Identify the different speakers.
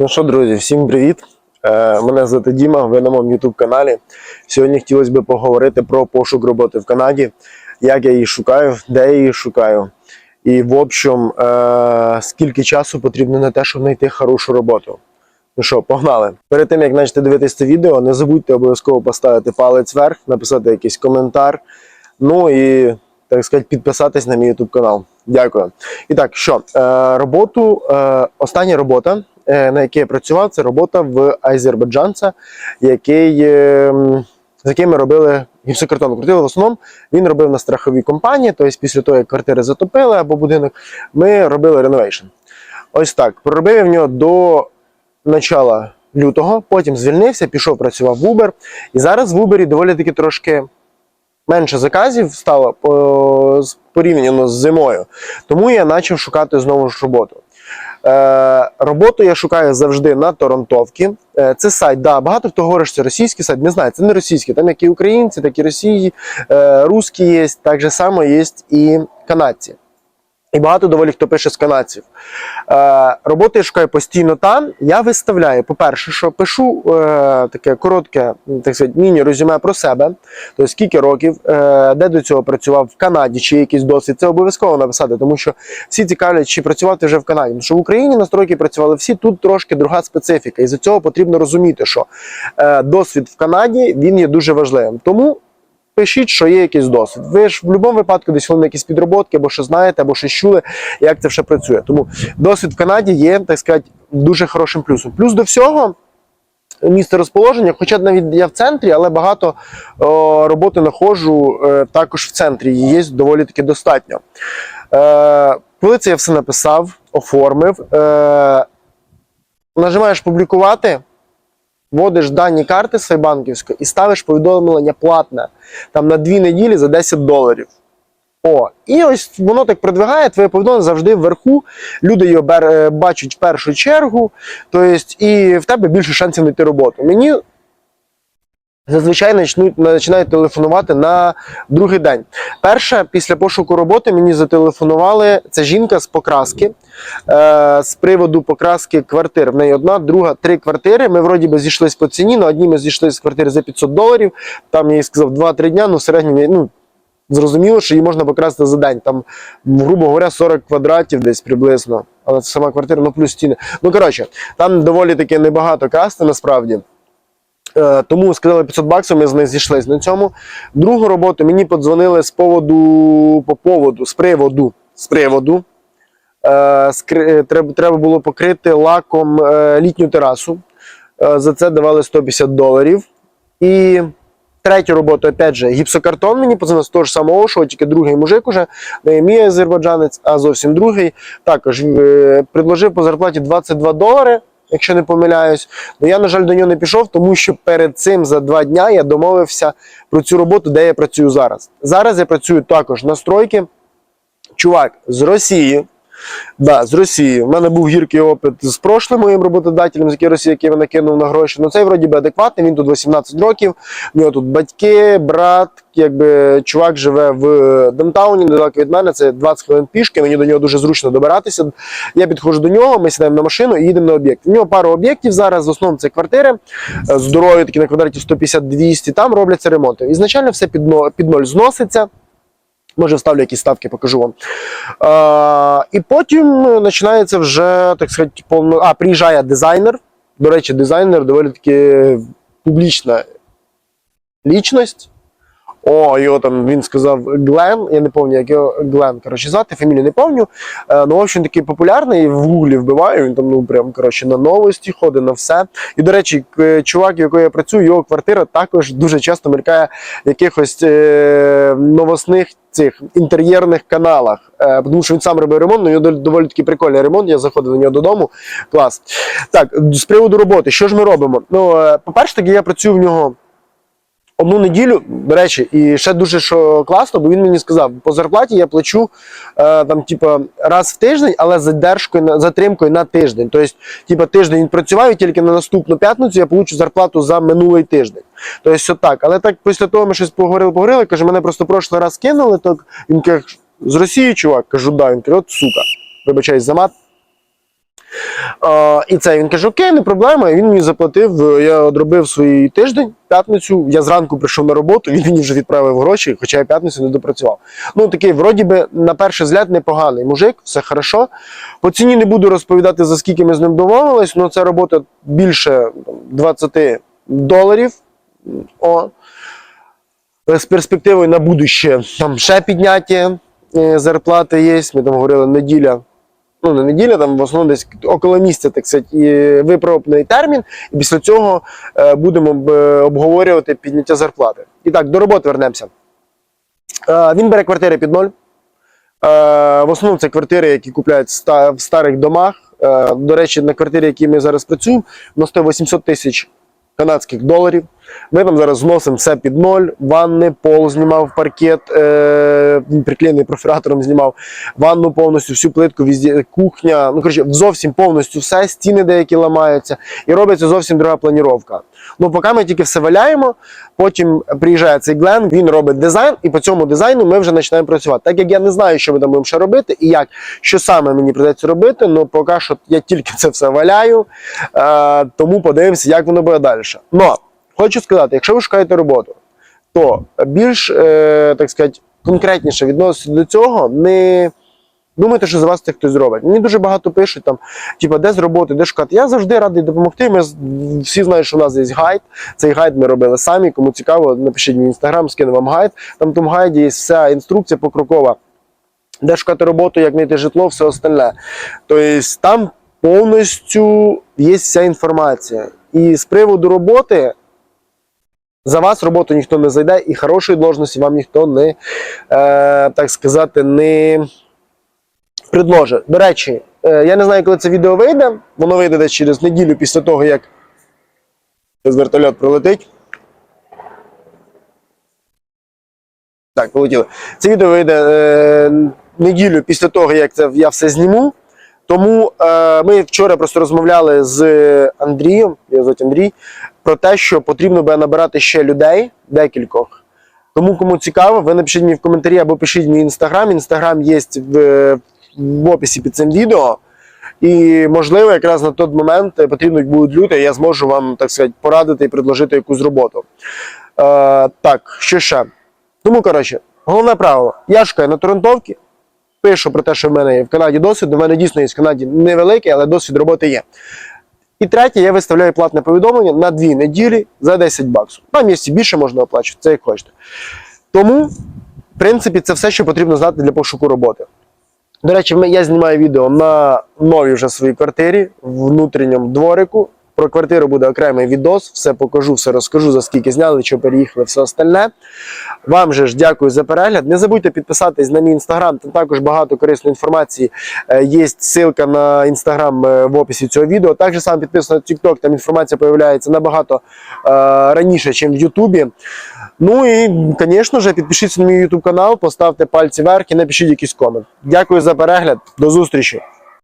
Speaker 1: Ну що, друзі, всім привіт! Е, Мене звати Діма, ви на моєму YouTube каналі. Сьогодні хотілося б поговорити про пошук роботи в Канаді, як я її шукаю, де я її шукаю. І, в общем, е, скільки часу потрібно на те, щоб знайти хорошу роботу. Ну що, погнали. Перед тим як почнете дивитися це відео, не забудьте обов'язково поставити палець вверх, написати якийсь коментар. Ну і так сказати, підписатись на мій YouTube канал. Дякую. І так, що е, роботу, остання робота, на якій я працював, це робота в азербайджанця, який, е, з яким ми робили гіпсокартон. Крутили в основному. Він робив на страховій компанії. Тобто, після того, як квартири затопили або будинок, ми робили реновейшн. Ось так. Проробив я в нього до начала лютого, потім звільнився, пішов працював в Uber. І зараз в Uber доволі таки трошки менше заказів стало порівняно з зимою. Тому я почав шукати знову ж роботу. Е, роботу я шукаю завжди на Торонтовці. Е, це сайт, да, багато хто говорить, що це російський сайт. Не знаю, це не російський. Там як і українці, так і росії, е, русські є, так же само є і канадці. І багато доволі хто пише з канадців. Е, роботи я постійно там. Я виставляю, по-перше, що пишу е, таке коротке, так сказати, міні-резюме про себе. Тобто скільки років, е, де до цього працював в Канаді, чи якийсь досвід. Це обов'язково написати, тому що всі цікавлять, чи працювати вже в Канаді. Тому що в Україні настройки працювали всі, тут трошки друга специфіка. І за цього потрібно розуміти, що е, досвід в Канаді він є дуже важливим. Тому пишіть, що є якийсь досвід. Ви ж в будь-якому випадку десь на якісь підроботки, або що знаєте, або щось чули, як це все працює. Тому досвід в Канаді є, так сказати, дуже хорошим плюсом. Плюс до всього. Місце розположення, хоча навіть я в центрі, але багато о, роботи знаходжу е, також в центрі. Її є доволі таки достатньо. Е, коли це я все написав, оформив, е, нажимаєш публікувати, вводиш дані карти своєї банківської і ставиш повідомлення платне там на дві неділі за 10 доларів. О, і ось воно так продвигає, твоє повідомлення завжди вверху. Люди його бачать в першу чергу, тобто, і в тебе більше шансів знайти роботу. Мені зазвичай починають телефонувати на другий день. Перше, після пошуку роботи мені зателефонували. Це жінка з покраски. Е, з приводу покраски квартир. В неї одна, друга, три квартири. Ми вроді би зійшлись по ціні. На одній ми зійшли з квартири за 500 доларів. Там я їй сказав 2-3 дня, ну в середньому, ну. Зрозуміло, що її можна покрасти за день. Там, грубо говоря, 40 квадратів десь приблизно. Але це сама квартира, ну плюс стіни. Ну, коротше, там доволі таки небагато красти насправді. Е, тому сказали 500 баксів, ми з них зійшлись на цьому. Другу роботу мені подзвонили з поводу, по поводу, з приводу, з приводу. Е, е, треба, було покрити лаком літню терасу. За це давали 150 доларів. І третю роботу, опять же, гіпсокартон мені подзвонив з того ж самого, що тільки другий мужик уже, не мій азербайджанець, а зовсім другий. Також предложив по зарплаті 22 долари, якщо не помиляюсь. Ну я, на жаль, до нього не пішов, тому що перед цим за два дня я домовився про цю роботу, де я працюю зараз. Зараз я працюю також на стройки. Чувак з Росії. Да, з Росії. У мене був гіркий опит з прошлим моїм роботодателем, з який Росії, який мене кинув на гроші. Ну цей вроді би адекватний, він тут 18 років. У нього тут батьки, брат, якби чувак живе в Донтауні, недалеко від мене. Це 20 хвилин пішки. Мені до нього дуже зручно добиратися. Я підходжу до нього, ми сідаємо на машину і їдемо на об'єкт. У нього пару об'єктів зараз. В основному це квартири е, здорові, такі на квадраті 150-200. Там робляться ремонти. Ізначально все під ноль зноситься. Може, вставлю якісь ставки, покажу вам. А, і потім е, починається вже, так сказати, повно. А, приїжджає дизайнер. До речі, дизайнер доволі таки публічна лічність. О, його там він сказав Глен, я не пам'ятаю, як його Глен, коротше, звати, фамілію не пам'ятаю. Е, ну, в общем, такий популярний, в гуглі вбиваю, він там, ну, прям, коротше, на новості ходить, на все. І, до речі, чувак, в якої я працюю, його квартира також дуже часто мелькає в якихось е, новосних цих інтер'єрних каналах. Е, тому що він сам робив ремонт, ну, його доволі таки прикольний ремонт, я заходив до нього додому. Клас. Так, з приводу роботи, що ж ми робимо? Ну, е, по-перше, таки, я працюю в нього одну неділю, до речі, і ще дуже що класно, бо він мені сказав, по зарплаті я плачу е, там, типа, раз в тиждень, але з задержкою затримкою на тиждень. Тобто, типа, тиждень він працював, тільки на наступну п'ятницю я получу зарплату за минулий тиждень. Тобто, все так. Але так після того ми щось поговорили, поговорили. Каже, мене просто прошлий раз кинули, так він каже, з Росії, чувак, кажу, да, він каже, от сука, вибачаюсь за мат. А, і це він каже: Окей, не проблема. Він мені заплатив. е, Я одробив свій тиждень, п'ятницю. Я зранку прийшов на роботу, він мені вже відправив гроші, хоча я п'ятницю не допрацював. Ну такий, вроді би, на перший взгляд, непоганий мужик, все хорошо. По ціні не буду розповідати, за скільки ми з ним домовились, але це робота більше 20 доларів. О. З перспективою на будуще там ще підняття е, зарплати є. Ми там говорили неділя. Ну, не неділя, там в основному десь около місяця, так сказати, і випробний термін, і після цього е, будемо е, обговорювати підняття зарплати. І так, до роботи вернемося. Е, він бере квартири під ноль. В основному це квартири, які купляють в ста- в старих домах. До речі, на квартирі, які ми зараз працюємо, воно стоїть 800 тисяч канадських доларів. Ми там зараз зносимо все під ноль, ванни, пол знімав, паркет, е, приклеєний профіратором знімав, ванну повністю, всю плитку, везде, кухня. Ну, коротше, зовсім повністю все, стіни деякі ламаються, і робиться зовсім друга планіровка. Ну, поки ми тільки все валяємо, потім приїжджає цей Глен, він робить дизайн, і по цьому дизайну ми вже починаємо працювати. Так як я не знаю, що ми там будемо ще робити і як, що саме мені придеться робити, ну поки що я тільки це все валяю, е, тому подивимося, як воно буде далі. Но хочу сказати, якщо ви шукаєте роботу, то більш, е, так сказати, конкретніше відноситься до цього, не думайте, що за вас це хтось зробить. Мені дуже багато пишуть там, типу, де з роботи, де шукати. Я завжди радий допомогти. Ми всі знають, що у нас є гайд. Цей гайд ми робили самі. Кому цікаво, напишіть мені в інстаграм, скину вам гайд. Там в тому гайді є вся інструкція покрокова. Де шукати роботу, як знайти житло, все остальне. Тобто там повністю є вся інформація. І з приводу роботи за вас роботу ніхто не зайде, і хорошої должності вам ніхто не, е, так сказати, не предложить. До речі, е, я не знаю, коли це відео вийде. Воно вийде десь через неділю після того, як з вертольот прилетить. Так, полетіли. Це відео вийде е, неділю після того, як це я все зніму. Тому е, ми вчора просто розмовляли з Андрієм, я звати Андрій, про те, що потрібно буде набирати ще людей, декількох. Тому, кому цікаво, ви напишіть мені в коментарі або пишіть мій інстаграм. Інстаграм є в, в описі під цим відео. І можливо, якраз на той момент потрібно будуть люди, я зможу вам, так сказати, порадити і предложити якусь роботу. Е, так, що ще? Тому, коротше, головне правило: я шукаю на Торонтовці, пишу про те, що в мене є в Канаді досвід. У мене дійсно є в Канаді невеликий, але досвід роботи є. І третє, я виставляю платне повідомлення на дві неділі за 10 баксів. На місці більше можна оплачувати, це як хочете. Тому, в принципі, це все, що потрібно знати для пошуку роботи. До речі, я знімаю відео на новій вже своїй квартирі внутрішньому дворику. Про квартиру буде окремий відос, все покажу, все розкажу, за скільки зняли, що переїхали, все остальне. Вам же ж дякую за перегляд. Не забудьте підписатись на мій інстаграм, там також багато корисної інформації. Е, Є ссылка на інстаграм е, в описі цього відео. Також сам підписано на TikTok, там інформація появляється набагато е, раніше, ніж в Ютубі. Ну і, звісно ж, підпишіться на мій YouTube канал, поставте пальці вверх і напишіть якийсь комент. Дякую за перегляд. До зустрічі!